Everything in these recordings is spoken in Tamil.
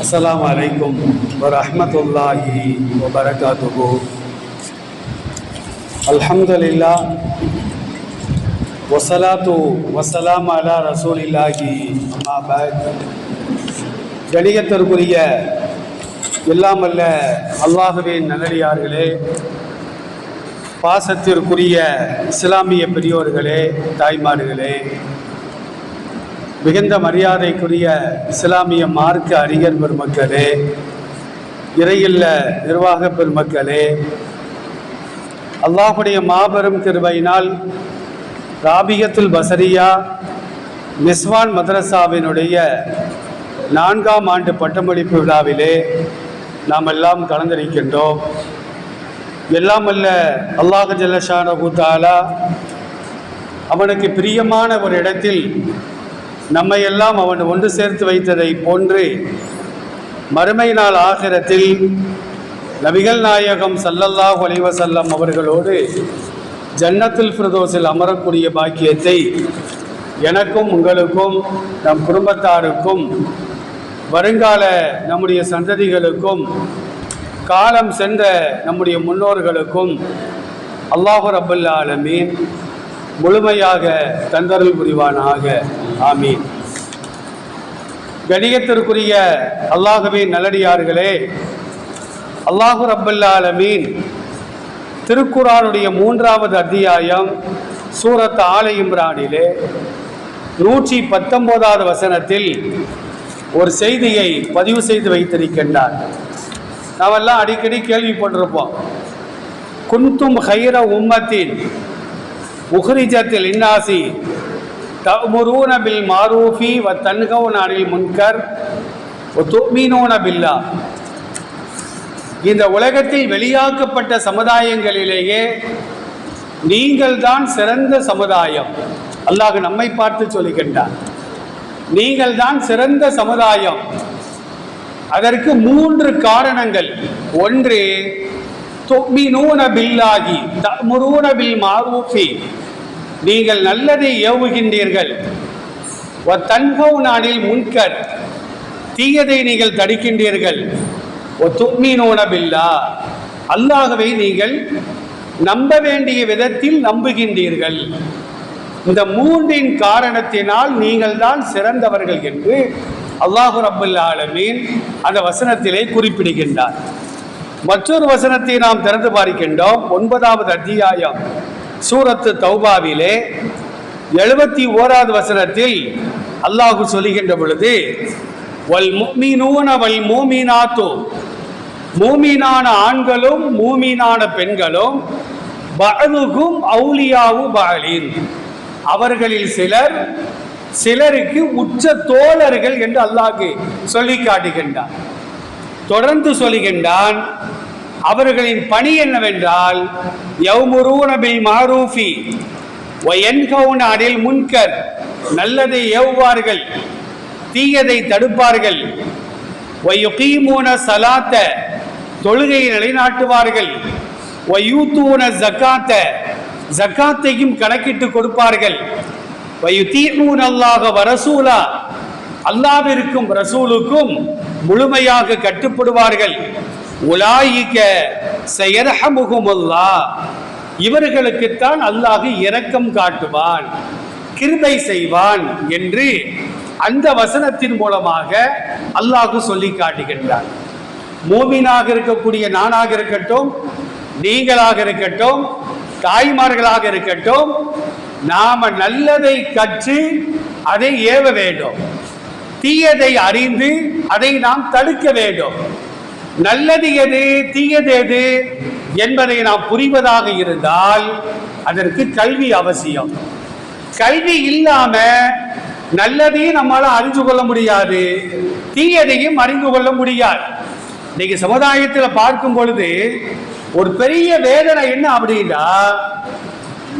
அஸ்லாம் வலைக்கும் வரமத்துல்லாஹி வபரகாத்துகு அல்ஹம்துலில்லா வசலாத்து வசலாம் அலா ரசூலில்லாஹி கணிகத்திற்குரிய எல்லாம் அல்ல அல்லாஹுவின் நல்லடியார்களே பாசத்திற்குரிய இஸ்லாமிய பெரியோர்களே தாய்மார்களே மிகுந்த மரியாதைக்குரிய இஸ்லாமிய மார்க்க அறிஞர் பெருமக்களே இறையில்ல நிர்வாக பெருமக்களே அல்லாஹுடைய மாபெரும் கிருவையினால் ராபிகத்துல் பசரியா நிஸ்வான் மதரசாவினுடைய நான்காம் ஆண்டு பட்டமளிப்பு விழாவிலே நாம் எல்லாம் கலந்திருக்கின்றோம். எல்லாம் அல்ல அல்லாஹ் ஜல்லஷான கூத்தாலா அவனுக்கு பிரியமான ஒரு இடத்தில் நம்மை எல்லாம் அவன் ஒன்று சேர்த்து வைத்ததை போன்று மறுமை நாள் ஆகிரத்தில் நபிகள் நாயகம் சல்லல்லாஹ் அலைவசல்லம் அவர்களோடு ஜன்னத்துல் ஃபிரதோஸில் அமரக்கூடிய பாக்கியத்தை எனக்கும் உங்களுக்கும் நம் குடும்பத்தாருக்கும் வருங்கால நம்முடைய சந்ததிகளுக்கும் காலம் சென்ற நம்முடைய முன்னோர்களுக்கும் அல்லாஹு ரபுல் ஆலமீன் முழுமையாக தந்தருள் புரிவானாக. ஆமீன். கணியத்திற்குரிய அல்லாஹுவின் நல்லடியார்களே அல்லாஹு ரப்பல்லாலமீன் திருக்குறானுடைய மூன்றாவது அத்தியாயம் சூரத் ஆலை இம்ரானிலே நூற்றி பத்தொன்பதாவது வசனத்தில் ஒரு செய்தியை பதிவு செய்து வைத்திருக்கின்றார். நாமெல்லாம் அடிக்கடி கேள்விப்பட்டிருப்போம் குந்தும் ஹைர உம்மத்தின் முஹ்ரிஜத்தில் இன்னாசி தமுரூன பில் மாரூஃபி வ தன்கவுன் அனில் முன்கர் துமீனூன பில்லா. இந்த உலகத்தில் வெளியாக்கப்பட்ட சமுதாயங்களிலேயே நீங்கள் தான் சிறந்த சமுதாயம். அல்லாஹ் நம்மை பார்த்து சொல்லுகின்றார் நீங்கள் தான் சிறந்த சமுதாயம். அதற்கு மூன்று காரணங்கள். ஒன்று துமினூன பில்லாகி தமுரூன பில் மாரூஃபி. நீங்கள் நல்லதை ஏவுகின்றீர்கள். தன்கவு நாளில் முன்கர். தீயதை நீங்கள் தடுக்கின்றீர்கள். ஓ துக்மீனோனபில்லா அல்லாகவே நீங்கள் நம்ப வேண்டிய விதத்தில் நம்புகின்றீர்கள். இந்த மூன்றின் காரணத்தினால் நீங்கள் தான் சிறந்தவர்கள் என்று அல்லாஹு ரபுல்லாலமீன் அந்த வசனத்திலே குறிப்பிடுகின்றார். மற்றொரு வசனத்தை நாம் திறந்து பார்க்கின்றோம். ஒன்பதாவது அத்தியாயம். சூரத்து தௌபாவிலே எழுபத்தி ஓராவது வசனத்தில் அல்லாஹு சொல்லுகின்ற பொழுது வல் முக்மீனூன வல் மூமீனாத்தோ. மூமீனான ஆண்களும் மூமீனான பெண்களும் பகலுக்கும் அவுலியாவு பகலின் அவர்களில் சிலர் சிலருக்கு உச்ச தோழர்கள் என்று அல்லாஹு சொல்லி காட்டுகின்றான். தொடர்ந்து சொல்லுகின்றான் அவர்களின் பணி என்னவென்றால் யவுமுரூன மாரூஃபி ஒயன்கவுன் அடில் முன்கர் நல்லதை ஏவுவார்கள் தீயதை தடுப்பார்கள் வயுகீமூன சலாத்த தொழுகையை நிலைநாட்டுவார்கள் வயூத்தூன ஜக்காத்த ஜக்காத்தையும் கணக்கிட்டு கொடுப்பார்கள். வயுத்தீமூன் அல்லாஹ வரசூலா அல்லாவிற்கும் ரசூலுக்கும் முழுமையாக கட்டுப்படுவார்கள். உலாயிக்க செயரஹமுகுமுல்லா இவர்களுக்குத்தான் அல்லாஹ் இரக்கம் காட்டுவான் கிருபை செய்வான் என்று அந்த வசனத்தின் மூலமாக அல்லாஹு சொல்லி காட்டுகின்றார் மூமினாக இருக்கக்கூடிய நானாக இருக்கட்டும் நீங்களாக இருக்கட்டும் தாய்மார்களாக இருக்கட்டும் நாம நல்லதை கற்று அதை ஏவ வேண்டும். தீயதை அறிந்து அதை நாம் தடுக்க வேண்டும். நல்லது எது தீயது எது என்பதை நாம் புரிவதாக இருந்தால் அதற்கு கல்வி அவசியம். கல்வி இல்லாம நல்லதையும் நம்மளால் அறிந்து கொள்ள முடியாது தீயதையும் அறிந்து கொள்ள முடியாது. இன்னைக்கு சமுதாயத்தில் பார்க்கும் பொழுது ஒரு பெரிய வேதனை என்ன அப்படின்னா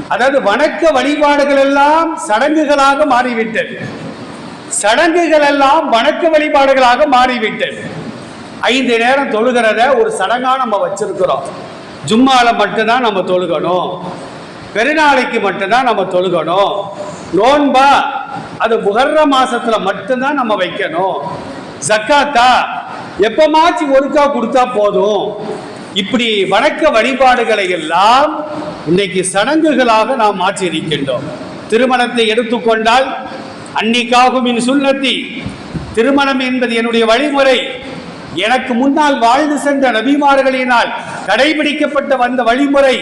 அதாவது வணக்க வழிபாடுகள் எல்லாம் சடங்குகளாக மாறிவிட்டது. சடங்குகள் எல்லாம் வணக்க வழிபாடுகளாக மாறிவிட்டது. ஐந்து நேரம் தொழுகிறத ஒரு சடங்காக நம்ம வச்சிருக்கிறோம். ஜும்மால மட்டும்தான் நம்ம தொழுகணும். பெருநாளைக்கு மட்டும்தான் நம்ம தொழுகணும். நோன்பா அது முகர்ற மாசத்துல மட்டும்தான் நம்ம வைக்கணும். ஜக்காத்தா எப்பமாச்சு ஒருக்கா கொடுத்தா போதும். இப்படி வணக்க வழிபாடுகளை எல்லாம் இன்னைக்கு சடங்குகளாக நாம் மாற்றி இருக்கின்றோம் திருமணத்தை எடுத்துக்கொண்டால் அன்னிக்காகும் இன் சுண்ணத்தி. திருமணம் என்பது என்னுடைய வழிமுறை. எனக்கு முன்னால் வாழ்ந்து சென்ற நபிமார்களினால் கடைபிடிக்கப்பட்ட வந்த வழிமுறை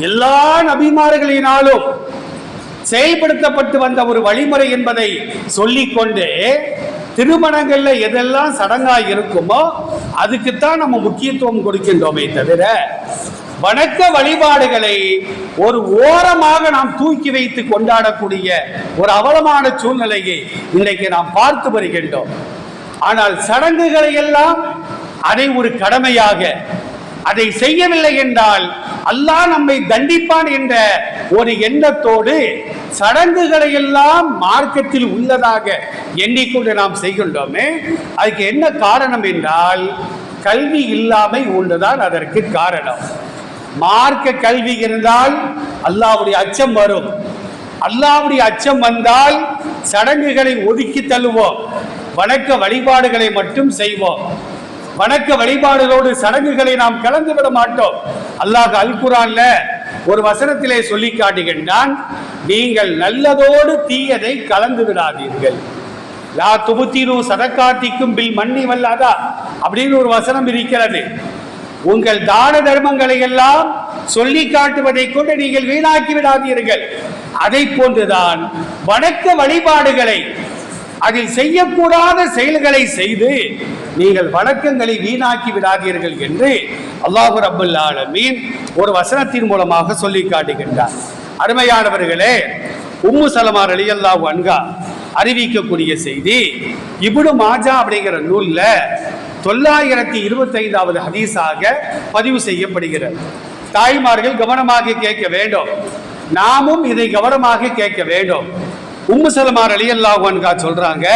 எல்லா நபிமார்களினாலும் செயல்படுத்தப்பட்டு வந்த ஒரு வழிமுறை என்பதை சொல்லிக்கொண்டு திருமணங்கள்ல எதெல்லாம் சடங்காக இருக்குமோ அதுக்குத்தான் நம்ம முக்கியத்துவம் கொடுக்கின்றோமே தவிர வணக்க வழிபாடுகளை ஒரு ஓரமாக நாம் தூக்கி வைத்து கொண்டாடக்கூடிய ஒரு அவலமான சூழ்நிலையை இன்றைக்கு நாம் பார்த்து வருகின்றோம். ஆனால் சடங்குகளை எல்லாம் அதை ஒரு கடமையாக அதை செய்யவில்லை என்றால் அல்லாஹ் நம்மை தண்டிப்பான் என்ற ஒரு எண்ணத்தோடு சடங்குகளை எல்லாம் மார்க்கத்தில் உள்ளதாக எண்ணிக்கொண்டு நாம் செய்கின்றோமே அதுக்கு என்ன காரணம் என்றால் கல்வி இல்லாமை ஒன்றுதான் அதற்கு காரணம். மார்க்க கல்வி இருந்தால் அல்லாவுடைய அச்சம் வரும். அல்லாவுடைய அச்சம் வந்தால் சடங்குகளை ஒதுக்கி தள்ளுவோம். வணக்க வழிபாடுகளை மட்டும் செய்வோம். வணக்க வழிபாடுகளோடு சடங்குகளை நாம் கலந்து விட மாட்டோம். அல்லாஹ் அல் குரான்ல ஒரு வசனத்திலே சொல்லி காட்டுகின்றான் நீங்கள் நல்லதோடு தீயதை கலந்து விடாதீர்கள். லா துபுத்திரு சதக்காத்திக்கும் பில் மண்ணி வல்லாதா? அப்படின்னு ஒரு வசனம் இருக்கிறது. உங்கள் தான தர்மங்களை எல்லாம் சொல்லி காட்டுவதை கொண்டு நீங்கள் வீணாக்கி விடாதீர்கள். அதை போன்றுதான் வணக்க வழிபாடுகளை அதில் செய்யக்கூடாத செயல்களை செய்து நீங்கள் வணக்கங்களை வீணாக்கி விடாதீர்கள் என்று அல்லாஹு ரபுல் ஆலமீன் ஒரு வசனத்தின் மூலமாக சொல்லி காட்டுகின்றார். அருமையானவர்களே உம்மு சலமார் அலி அல்லாஹு அன்கா அறிவிக்கக்கூடிய செய்தி இபுடு மாஜா அப்படிங்கிற நூல்ல தொள்ளாயிரத்தி இருபத்தைந்தாவது ஹதீஸாக பதிவு செய்யப்படுகிறது. தாய்மார்கள் கவனமாக கேட்க வேண்டும். நாமும் இதை கவனமாக கேட்க வேண்டும். உம்மு சலமார் அலி அல்லாஹான்கா சொல்றாங்க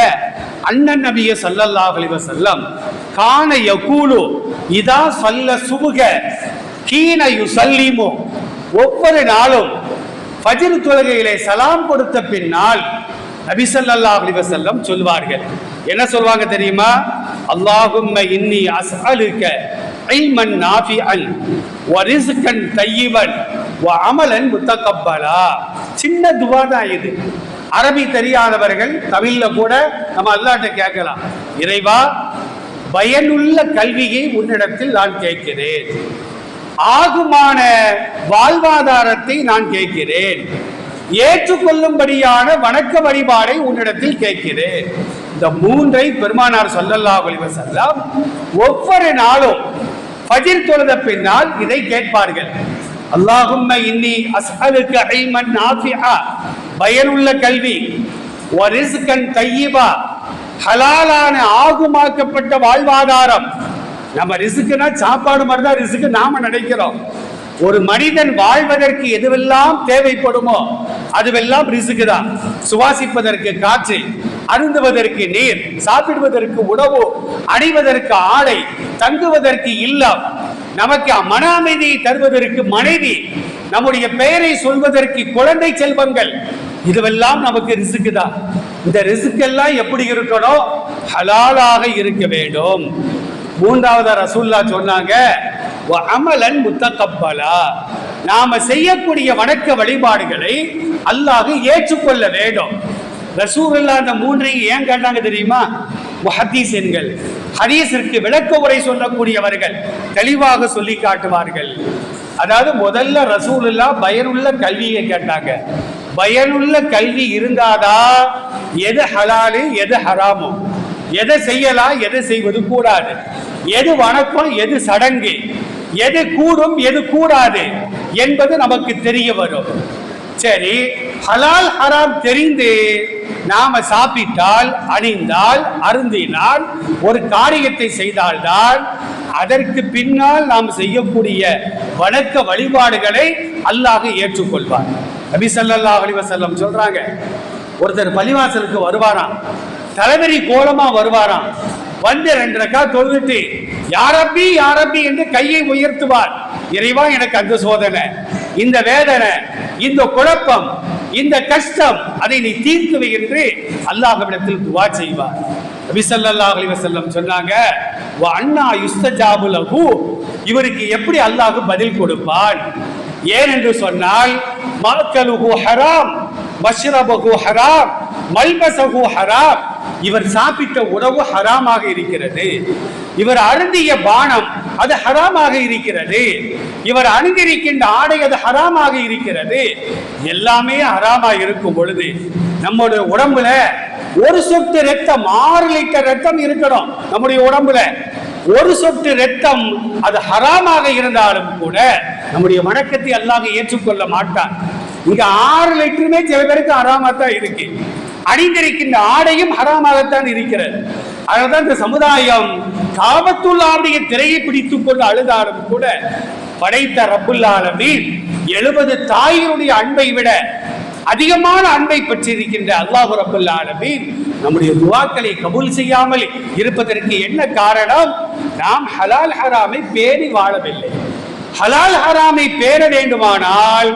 அண்ணன் நபிய சல்லல்லா அலிவ செல்லம் காண யகூலு இதா சல்ல சுபுக கீன யுசல்லிமு. ஒவ்வொரு நாளும் ஃபஜ்ர் தொழுகையிலே சலாம் கொடுத்த பின்னால் நபி ஸல்லல்லாஹு அலிவ செல்லம் சொல்வார்கள். என்ன சொல்வாங்க தெரியுமா? அல்லாஹும்ம இன்னி அஸ்அலுக இல்மன் நாஃபிஅன் வ ரிஸ்கன் தய்யிபன் வ அமலன் முத்தகப்பலா. சின்ன துவா தான் இது. அரபி தெரியாதவர்கள் தமிழ்ல கூட நம்ம அல்லாட்ட கேட்கலாம். இறைவா பயனுள்ள கல்வியை உன்னிடத்தில் நான் கேட்கிறேன். ஆகுமான வாழ்வாதாரத்தை நான் கேட்கிறேன். ஏற்றுக்கொள்ளும்படியான வணக்க வழிபாடை உன்னிடத்தில் கேட்கிறேன். இந்த மூன்றை பெருமானார் சொல்லல்லா அலைஹி ஒவ்வொரு நாளும் பஜிர் தொழுத பின்னால் இதை கேட்பார்கள். அல்லாஹும்ம இன்னி அஸ்ஹலுக்கு ஐமன் நாஃபிஹா. பயனுள்ள கல்வி. ரிஸ்கன் தய்யிபா ஹலாலான ஆகுமாக்கப்பட்ட வாழ்வாதாரம். நம்ம ரிசுக்குனா சாப்பாடு மாதிரி தான் ரிசுக்கு நாம நினைக்கிறோம். ஒரு மனிதன் வாழ்வதற்கு எதுவெல்லாம் தேவைப்படுமோ அதுவெல்லாம் ரிசுக்கு தான் சுவாசிப்பதற்கு காற்று அருந்துவதற்கு நீர் சாப்பிடுவதற்கு உணவு அணிவதற்கு ஆடை தங்குவதற்கு இல்லம். நமக்கு மன அமைதியை தருவதற்கு மனைவி நம்முடைய பெயரை சொல்வதற்கு குழந்தை செல்வங்கள். இதுவெல்லாம் நமக்கு ரிசுக்கு தான். இந்த ரிசுக்கெல்லாம் எப்படி இருக்கணும் ஹலாலாக இருக்க வேண்டும். மூன்றாவது ரசூல்லா சொன்னாங்க அமலன் முத்தக்கப்பலா நாம செய்யக்கூடிய வணக்க வழிபாடுகளை அல்லாஹ் ஏற்றுக்கொள்ள வேண்டும். ரசூல்லா அந்த மூன்றையும் ஏன் கேட்டாங்க தெரியுமா? முஹத்தீசன்கள் ஹதீஸிற்கு விளக்க உரை சொல்லக்கூடியவர்கள் தெளிவாக சொல்லி காட்டுவார்கள். அதாவது முதல்ல ரசூலுல்லா பயனுள்ள கல்வியை கேட்டாங்க. பயனுள்ள கல்வி இருந்தாதான் எது ஹலாலு எது ஹராமோ? எதை செய்யலாம் எதை செய்வது கூடாது? எது வணக்கம் எது சடங்கு? எது கூடும் எது கூடாது? என்பது நமக்கு தெரிய வரும். சரி ஹலால் ஹராம் தெரிந்து நாம சாப்பிட்டால் அணிந்தால் அருந்தினால் ஒரு காரியத்தை செய்தால்தான் அதற்கு பின்னால் நாம் செய்யக்கூடிய வணக்க வழிபாடுகளை அல்லாஹ் ஏற்றுக்கொள்வார் நபி சல்லா அலிவசல்லம் சொல்றாங்க ஒருத்தர் பள்ளிவாசலுக்கு வருவாராம் தலைவரி கோலமா வருவாராம் வந்து ரெண்டு ரக்கா தொழுதுட்டு யாரப்பி யாரப்பி என்று கையை உயர்த்துவார். இறைவா எனக்கு அந்த சோதனை இந்த வேதனை இந்த குழப்பம் இந்த கஷ்டம் அதை நீ தீர்க்குவை என்று அல்லாஹ்விடத்தில் துவா செய்வார். நபி ஸல்லல்லாஹு சொன்னாங்க அண்ணா யுஸ்தஜாபு இவருக்கு எப்படி அல்லாஹ் பதில் கொடுப்பான்? ஏன் என்று சொன்னால் மாக்கலுஹு ஹராம் மஷ்ரபகு ஹராம் மல்பசகு ஹராம். இவர் சாப்பிட்ட உணவு ஹராமாக இருக்கிறது. இவர் அருந்திய பானம் அது ஹராமாக இருக்கிறது. இவர் அணிந்திருக்கின்ற ஆடை அது ஹராமாக இருக்கிறது. எல்லாமே ஹராமாக இருக்கும் பொழுது நம்முடைய உடம்புல ஒரு சொட்டு ரத்தம் ஆறு லிட்டர் ரத்தம் இருக்கணும் நம்முடைய உடம்புல. ஒரு சொட்டு ரத்தம் அது ஹராமாக இருந்தாலும் கூட நம்முடைய வணக்கத்தை அல்லாஹ் ஏற்றுக்கொள்ள மாட்டான். இங்க ஆறு லிட்டருமே சில பேருக்கு ஹராமா தான் இருக்கு. அணிந்திருக்கின்ற ஆடையும் ஹராமாகத்தான் இருக்கிறது. அதனால்தான் இந்த சமுதாயம் காபத்துள்ளாவுடைய திரையை பிடித்துக் கொண்டு அழுதாலும் கூட படைத்த ரப்புல்லாலமீன் எழுபது தாயினுடைய அன்பை விட அதிகமான அன்பை பெற்றிருக்கின்ற அல்லாஹு ரப்புல் ஆலமீன் நம்முடைய துவாக்களை கபூல் செய்யாமல் இருப்பதற்கு என்ன காரணம்? நாம் ஹலால் ஹராமை பேணி வாழவில்லை. ஹலால் ஹராமை பேண வேண்டுமானால்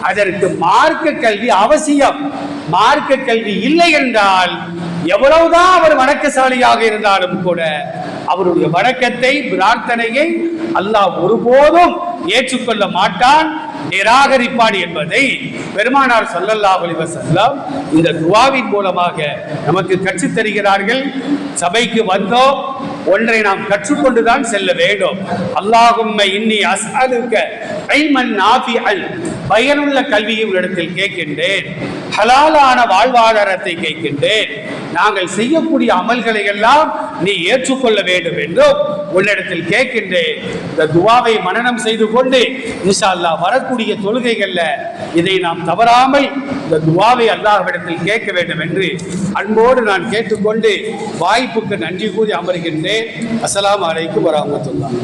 அதற்கு மார்க்க கல்வி அவசியம். மார்க்க கல்வி இல்லை என்றால் எவ்வளவுதான் அவர் வணக்கசாலியாக இருந்தாலும் கூட அவருடைய வணக்கத்தை பிரார்த்தனையை அல்லாஹ் ஒருபோதும் ஏற்றுக்கொள்ள மாட்டான் நிராகரிப்பான் என்பதை பெருமானார் சல்லல்லா வலிவர் செல்லம் இந்த துவாவின் மூலமாக நமக்கு கற்றுத் தருகிறார்கள். சபைக்கு வந்தோம். ஒன்றை நாம் கற்றுக்கொண்டுதான் செல்ல வேண்டும். அல்லாஹும் இன்னி அஸ்அலுக்க ஐமன் நாஃபிஅன் பயனுள்ள கல்வியை உங்களிடத்தில் கேட்கின்றேன். ஹலாலான வாழ்வாதாரத்தை கேட்கின்றேன். நாங்கள் செய்யக்கூடிய அமல்களை எல்லாம் நீ ஏற்றுக்கொள்ள வேண்டும் என்றும் உன்னிடத்தில் கேட்கின்றேன். இந்த துவாவை மனநம் செய்து கொண்டு இன்ஷா வரக்கூடிய தொழுகைகள்ல இதை நாம் தவறாமல் இந்த துவாவை அல்லாஹ்விடத்தில் கேட்க வேண்டும் என்று அன்போடு நான் கேட்டுக்கொண்டு வாய்ப்புக்கு நன்றி கூறி அமர்கின்றேன். அஸ்லாம் அலைக்கும் வரஹ்மத்துல்லாஹ்.